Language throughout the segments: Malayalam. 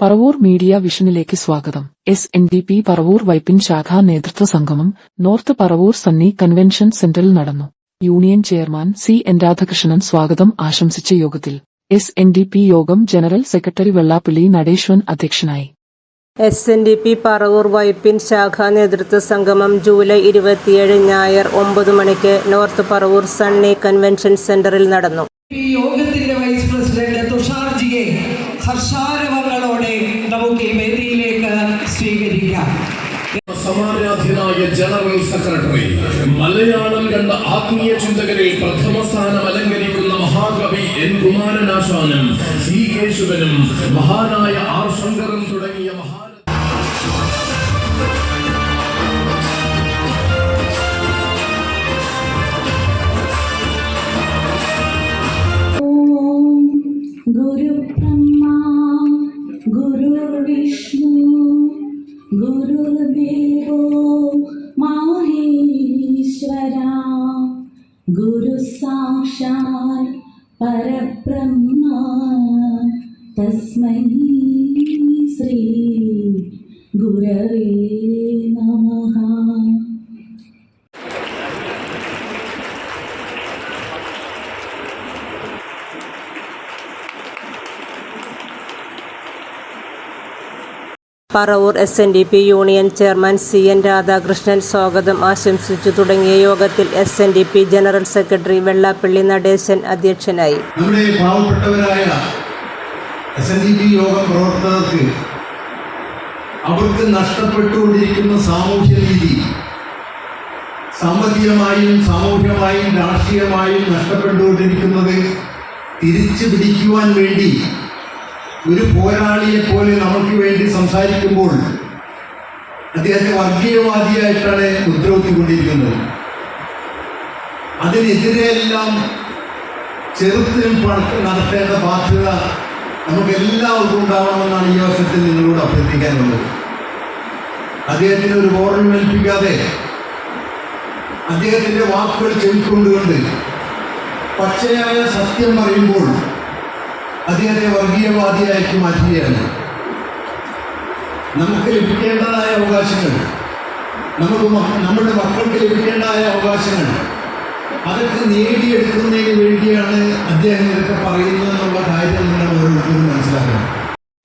പറവൂർ മീഡിയ വിഷനിലേക്ക് സ്വാഗതം. S N D P Paravur Vypin ശാഖാ നേതൃത്വ സംഗമം നോർത്ത് പറവൂർ സണ്ണി കൺവെൻഷൻ സെന്ററിൽ നടന്നു. Union chairman C N Radhakrishnan സ്വാഗതം ആശംസിച്ച യോഗത്തിൽ എസ് എൻ ഡി പി യോഗം ജനറൽ സെക്രട്ടറി വെള്ളാപ്പള്ളി നടേശ്വൻ അധ്യക്ഷനായി. S N D P Paravur Vypin ശാഖാ നേതൃത്വ സംഗമം ജൂലൈ ഇരുപത്തിയേഴ് ഞായർ ഒമ്പത് മണിക്ക് നോർത്ത് പറവൂർ സണ്ണി കൺവെൻഷൻ സെന്ററിൽ നടന്നു. ഈ യോഗത്തിന്റെ ഹർഷാരവങ്ങളോടെ നമുക്ക് ഈ വേദിയിലേക്ക് സ്വീകരിക്കാം. സമാരാധ്യനായ ജനറൽ സെക്രട്ടറി മലയാളം കണ്ട ആത്മീയ ചിന്തകരിൽ പ്രഥമ സ്ഥാനം അലങ്കരിക്കുന്ന മഹാകവി എൻ കുമാരനാശാനും സി കേശവനും മഹാനായ ആർ ശങ്കറും തുടങ്ങിയ ഗുരു സാക്ഷാൽ പരബ്രഹ്മ തസ്മൈ ശ്രീ ഗുരവേ Paravur S N D P union chairman C N Radhakrishnan സ്വാഗതം ആശംസിച്ചു. തുടങ്ങിയ യോഗത്തിൽ S N D P general secretary Vellappally Natesan അധ്യക്ഷനായി. അവർക്ക് നഷ്ടപ്പെട്ടുകൊണ്ടിരിക്കുന്ന സാമൂഹ്യ നീതി സാമ്പത്തികമായും സാമൂഹ്യമായും രാഷ്ട്രീയമായും നഷ്ടപ്പെട്ടുകൊണ്ടിരിക്കുന്നത് തിരിച്ചു പിടിക്കുവാൻ വേണ്ടി ഒരു പോരാളിയെ പോലെ നമുക്ക് വേണ്ടി സംസാരിക്കുമ്പോൾ അദ്ദേഹത്തെ വർഗീയവാദിയായിട്ടാണ് ഉത്തരവിട്ടുകൊണ്ടിരിക്കുന്നത് അതിനെതിരെയെല്ലാം ചെറുത്ത് പണ- നടത്തേണ്ട ബാധ്യത നമുക്ക് എല്ലാവർക്കും ഉണ്ടാവണമെന്നാണ് ഈ അവസരത്തിൽ നിങ്ങളോട് അഭ്യർത്ഥിക്കാനുള്ളത്. അദ്ദേഹത്തിന് ഒരു ഓർമ്മ ഏൽപ്പിക്കാതെ അദ്ദേഹത്തിന്റെ വാക്കുകൾ ചെവിക്കൊണ്ടുകൊണ്ട് പച്ചയായ സത്യം പറയുമ്പോൾ അദ്ദേഹത്തെ വർഗീയവാദിയാക്കി മാറ്റുകയാണ്. നമുക്ക് ലഭിക്കേണ്ടതായ അവകാശങ്ങൾ നമുക്ക് നമ്മുടെ മക്കൾക്ക് ലഭിക്കേണ്ടതായ അവകാശങ്ങൾ അതൊക്കെ നേടിയെടുക്കുന്നതിന് വേണ്ടിയാണ് അദ്ദേഹം ഇതൊക്കെ പറയുന്നതെന്നുള്ള കാര്യം നിങ്ങൾ ഓരോരുത്തരും മനസ്സിലാക്കണം.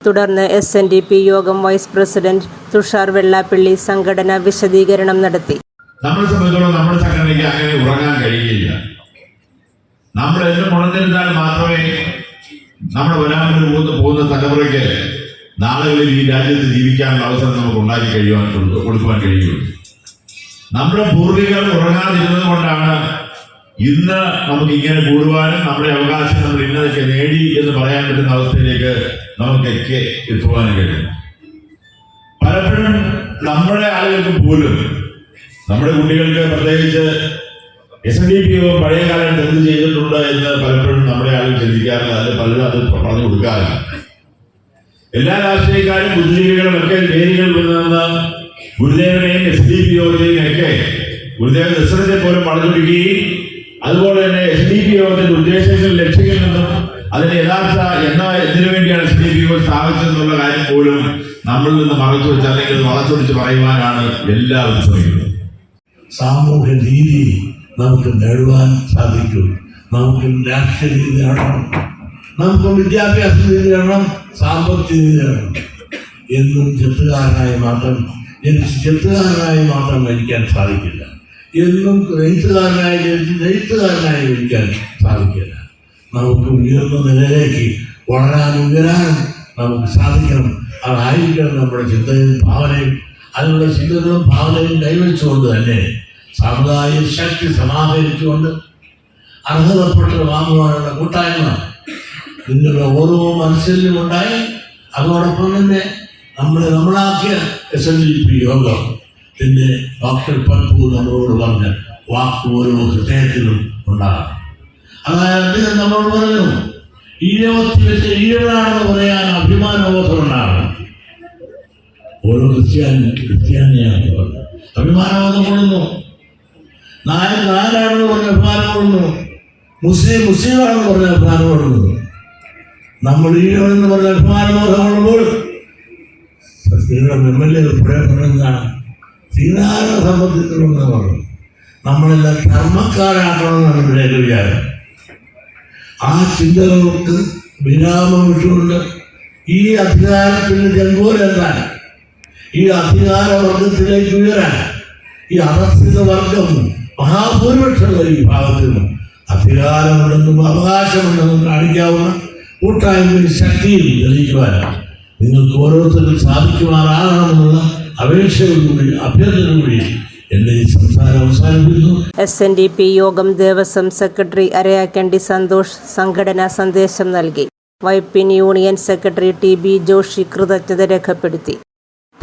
തുടർന്ന് എസ് എൻ ഡി പി യോഗം വൈസ് പ്രസിഡന്റ് തുഷാർ വെള്ളാപ്പള്ളി സംഘടന വിശദീകരണം നടത്തി. നമ്മളെ സംബന്ധിച്ചോളം നമ്മുടെ സംഘടനയ്ക്ക് അങ്ങനെ ഉറങ്ങാൻ കഴിയില്ല. നമ്മൾ എന്ന് ഉണർന്നിരുന്നാൽ മാത്രമേ നമ്മുടെ വേണ്ടി പോകുന്ന പോകുന്ന തലമുറയ്ക്ക് നാളുകളിൽ ഈ രാജ്യത്ത് ജീവിക്കാനുള്ള അവസരം നമുക്ക് ഉണ്ടാക്കി കഴിയുവാൻ കൊടുക്കുവാൻ കഴിയുള്ളൂ നമ്മുടെ പൂർവികർ ഉറങ്ങാതിരുന്നത് കൊണ്ടാണ് ഇന്ന് നമുക്ക് ഇങ്ങനെ കൂടുവാനും നമ്മുടെ അവകാശം നമ്മൾ ഇന്നതൊക്കെ നേടി എന്ന് പറയാൻ പറ്റുന്ന അവസ്ഥയിലേക്ക് നമുക്കൊക്കെ എത്തുവാനും കഴിയും. പലപ്പോഴും നമ്മുടെ ആളുകൾക്ക് പോലും നമ്മുടെ കുട്ടികൾക്ക് പ്രത്യേകിച്ച് എസ് ഡി പി പഴയ കാലത്ത് എന്ത് ചെയ്തിട്ടുണ്ട് എന്ന് പലപ്പോഴും നമ്മുടെ ആളുകൾ ചിന്തിക്കാറില്ല. അതിൽ പലരും അത് പറഞ്ഞു കൊടുക്കാറില്ല. എല്ലാ രാഷ്ട്രീയക്കാരും ബുദ്ധിജീവികളും ഒക്കെ വേദികൾ നിന്ന് ഗുരുദേവനെയും എസ് ഡി പി ഒയെയും ഒക്കെ ഗുരുദേവൻ ദർശനത്തെ പോലും വളർത്തുകയും അതുപോലെ തന്നെ എസ് ഡി പി യോഗത്തിന്റെ ലക്ഷ്യങ്ങളിൽ നിന്നും അതിന്റെ യഥാർത്ഥ എന്നാ എന്തിനു വേണ്ടിയാണ് എസ് ഡി പി യോഗം സ്ഥാപിച്ചതെന്നുള്ള കാര്യം പോലും നമ്മളിൽ നിന്ന് മറച്ചു വെച്ച് അല്ലെങ്കിൽ വളച്ചൊടിച്ച് പറയുവാനാണ് എല്ലാവരും ശ്രമിക്കുന്നത്. സാമൂഹ്യ നീതി നമുക്ക് നേടുവാൻ സാധിക്കും. നമുക്ക് രാഷ്ട്രീയ നീതി നേടണം. നമുക്ക് വിദ്യാഭ്യാസ രീതി നേടണം. സാമ്പത്തിക നേടണം. എന്നും ചെത്തുകാരനായി മാത്രം ജനിച്ച് ചെത്തുകാരനായി മാത്രം മരിക്കാൻ സാധിക്കില്ല. എന്നും നെയ്ത്തുകാരനായി ജനിച്ച് നെയ്ത്തുകാരനായി മരിക്കാൻ സാധിക്കില്ല. നമുക്ക് ഉയർന്ന നിലയിലേക്ക് വളരാനും ഉയരാനും നമുക്ക് സാധിക്കണം. അതായിരിക്കണം നമ്മുടെ ചിന്തയും ഭാവനയും. അതിനുള്ള ചിന്തകളും ഭാവനയും കൈവച്ചുകൊണ്ട് തന്നെ സാമുദായിക ശക്തി സമാഹരിച്ചുകൊണ്ട് അർഹതപ്പെട്ട് വാങ്ങുവാനുള്ള കൂട്ടായ്മ നിങ്ങളുടെ ഓരോ മനസ്സിലും ഉണ്ടായി. അതോടൊപ്പം തന്നെ നമ്മളെ നമ്മളാക്കിയ എസ് എൻ ഡി പി യോഗം പിന്നെ ഡോക്ടർ പൽപു നമ്മളോട് പറഞ്ഞ വാക്ക് ഓരോ ഹൃദയത്തിലും ഉണ്ടാകും അതായത് അദ്ദേഹം നമ്മളോട് പറഞ്ഞു ഈഴവത്തിൽ വെച്ച് ഈഴവനാണെന്ന് പറയാൻ അഭിമാനബോധം ഉണ്ടാകണം ഓരോ ക്രിസ്ത്യാനി ക്രിസ്ത്യാനിയാണ് അഭിമാനബോധം കൊള്ളുന്നു. നായർ നായനാണെന്ന് പറഞ്ഞ അഭിമാനം കൊള്ളുന്നു മുസ്ലിം മുസ്ലിമാണെന്ന് പറഞ്ഞ അഭിമാനം കൊള്ളുന്നു നമ്മൾ എന്ന് പറഞ്ഞ അഭിമാനബോധം കൊള്ളുമ്പോൾ സ്ത്രീകളും എം എൽ എ ഉൾപ്പെടെ പറഞ്ഞെന്താണ് ശ്രീനാരായണ സംബന്ധിച്ചിടത്തോളം പറഞ്ഞു നമ്മളെല്ലാം ധർമ്മക്കാരാക്കണമെന്നാണ് ഇവിടെ വിചാരം. ആ ചിന്തകൾക്ക് വിരാമം വിട്ടുകൊണ്ട് ഈ അധികാരത്തിന് ജംഗോലെത്താൻ ഈ അധികാരവർഗത്തിലേക്ക് ഉയരാൻ ഈ അധസ്ഥിത വർഗം മഹാഭൂരിപക്ഷമുള്ള ഈ ഭാഗത്തിനും അധികാരമുണ്ടെന്നും അവകാശമുണ്ടെന്നും കാണിക്കാവുന്ന കൂട്ടായ്മയും ശക്തിയും തെളിയിക്കുവാനാണ്. നിങ്ങൾക്ക് ഓരോരുത്തരും സാധിക്കുമാറാകണമെന്നുള്ള അപേക്ഷയോടുകൂടി അഭ്യർത്ഥനയോടുകൂടി എസ് എൻ ഡി പി യോഗം ദേവസ്വം സെക്രട്ടറി അരയാക്കണ്ടി സന്തോഷ് സംഘടനാ സന്ദേശം നൽകി. Vypin union secretary T B Joshy കൃതജ്ഞത രേഖപ്പെടുത്തി.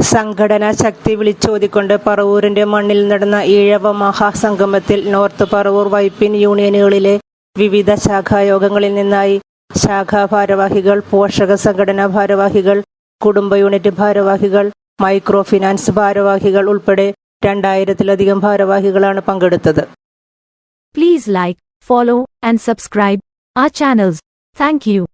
സംഘടനാ ശക്തി വിളിച്ചോതിക്കൊണ്ട് പറവൂരിന്റെ മണ്ണിൽ നടന്ന ഈഴവ മഹാസംഗമത്തിൽ നോർത്ത് പറവൂർ വൈപ്പിൻ യൂണിയനുകളിലെ വിവിധ ശാഖായോഗങ്ങളിൽ നിന്നായി ശാഖാ ഭാരവാഹികൾ പോഷക സംഘടനാ ഭാരവാഹികൾ കുടുംബ യൂണിറ്റ് ഭാരവാഹികൾ മൈക്രോ ഫിനാൻസ് ഭാരവാഹികൾ ഉൾപ്പെടെ രണ്ടായിരത്തിലധികം ഭാരവാഹികളാണ് പങ്കെടുത്തത് please like follow and subscribe ആ ചാനൽസ് താങ്ക് you.